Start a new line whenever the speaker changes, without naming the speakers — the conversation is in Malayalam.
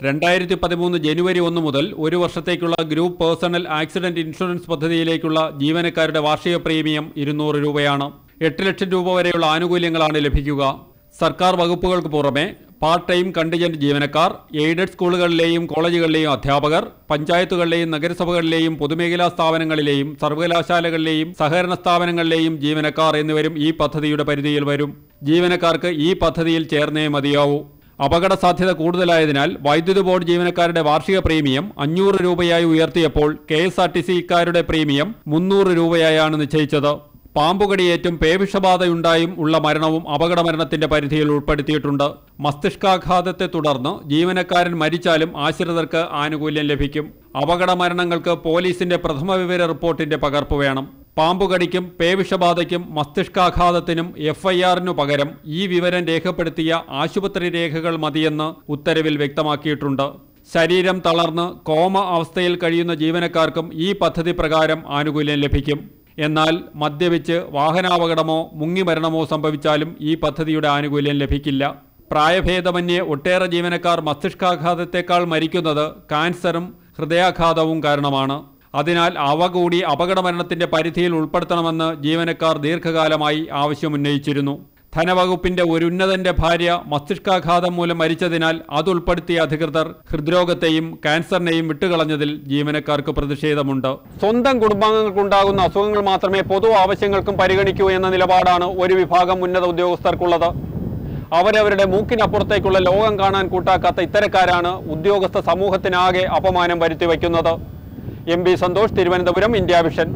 രണ്ടായിരത്തി പതിമൂന്ന് ജനുവരി ഒന്ന് മുതൽ ഒരു വർഷത്തേക്കുള്ള ഗ്രൂപ്പ് പേഴ്സണൽ ആക്സിഡന്റ് ഇൻഷുറൻസ് പദ്ധതിയിലേക്കുള്ള ജീവനക്കാരുടെ വാർഷിക പ്രീമിയം ഇരുന്നൂറ് രൂപയാണ്. എട്ട് ലക്ഷം രൂപ വരെയുള്ള ആനുകൂല്യങ്ങളാണ് ലഭിക്കുക. സർക്കാർ വകുപ്പുകൾക്ക് പുറമെ പാർട്ട് ടൈം കണ്ടിജന്റ് ജീവനക്കാർ എയ്ഡഡ് സ്കൂളുകളിലെയും കോളേജുകളിലെയും അധ്യാപകർ പഞ്ചായത്തുകളിലെയും നഗരസഭകളിലെയും പൊതുമേഖലാ സ്ഥാപനങ്ങളിലെയും സർവകലാശാലകളിലെയും സഹകരണ സ്ഥാപനങ്ങളിലെയും ജീവനക്കാർ എന്നിവരും ഈ പദ്ധതിയുടെ പരിധിയിൽ വരും. ജീവനക്കാർക്ക് ഈ പദ്ധതിയിൽ ചേർന്നേ മതിയാവൂ. അപകട സാധ്യത കൂടുതലായതിനാൽ വൈദ്യുതി ബോർഡ് ജീവനക്കാരുടെ വാർഷിക പ്രീമിയം അഞ്ഞൂറ് രൂപയായി ഉയർത്തിയപ്പോൾ കെ എസ് ആർ ടി സിക്കാരുടെ പ്രീമിയം മുന്നൂറ് രൂപയായാണ് നിശ്ചയിച്ചത്. പാമ്പുകടിയേറ്റും പേവിഷബാധയുണ്ടായും ഉള്ള മരണവും അപകട മരണത്തിന്റെ പരിധിയിൽ ഉൾപ്പെടുത്തിയിട്ടുണ്ട്. മസ്തിഷ്കാഘാതത്തെ തുടർന്ന് ജീവനക്കാരൻ മരിച്ചാലും ആശ്രിതർക്ക് ആനുകൂല്യം ലഭിക്കും. അപകട മരണങ്ങൾക്ക് പോലീസിന്റെ പ്രഥമ വിവര റിപ്പോർട്ടിന്റെ പകർപ്പ് വേണം. പാമ്പുകടിക്കും പേവിഷബാധയ്ക്കും മസ്തിഷ്കാഘാതത്തിനും എഫ്ഐആറിനു പകരം ഈ വിവരം രേഖപ്പെടുത്തിയ ആശുപത്രി രേഖകൾ മതിയെന്ന് ഉത്തരവിൽ വ്യക്തമാക്കിയിട്ടുണ്ട്. ശരീരം തളർന്ന് കോമ അവസ്ഥയിൽ കഴിയുന്ന ജീവനക്കാർക്കും ഈ പദ്ധതി പ്രകാരം ആനുകൂല്യം ലഭിക്കും. എന്നാൽ മദ്യപിച്ച് വാഹനാപകടമോ മുങ്ങിമരണമോ സംഭവിച്ചാലും ഈ പദ്ധതിയുടെ ആനുകൂല്യം ലഭിക്കില്ല. പ്രായഭേദമന്യേ ഒട്ടേറെ ജീവനക്കാർ മസ്തിഷ്കാഘാതത്തെക്കാൾ മരിക്കുന്നത് കാൻസറും ഹൃദയാഘാതവും കാരണമാണ്. അതിനാൽ അവ കൂടി അപകടമരണത്തിന്റെ പരിധിയിൽ ഉൾപ്പെടുത്തണമെന്ന് ജീവനക്കാർ ദീർഘകാലമായി ആവശ്യമുന്നയിച്ചിരുന്നു. ധനവകുപ്പിന്റെ ഒരു ഉന്നതന്റെ ഭാര്യ മസ്തിഷ്കാഘാതം മൂലം മരിച്ചതിനാൽ അതുൾപ്പെടുത്തിയ അധികൃതർ ഹൃദ്രോഗത്തെയും ക്യാൻസറിനെയും വിട്ടുകളഞ്ഞതിൽ ജീവനക്കാർക്ക് പ്രതിഷേധമുണ്ട്. സ്വന്തം കുടുംബാംഗങ്ങൾക്കുണ്ടാകുന്ന അസുഖങ്ങൾ മാത്രമേ പൊതു ആവശ്യങ്ങൾക്കും പരിഗണിക്കൂ എന്ന നിലപാടാണ് ഒരു വിഭാഗം ഉന്നത ഉദ്യോഗസ്ഥർക്കുള്ളത്. അവരവരുടെ മൂക്കിനപ്പുറത്തേക്കുള്ള ലോകം കാണാൻ കൂട്ടാക്കാത്ത ഇത്തരക്കാരാണ് ഉദ്യോഗസ്ഥ സമൂഹത്തിനാകെ അപമാനം വരുത്തിവെക്കുന്നത്. M Santhosh Thiruvananthapuram India Vision.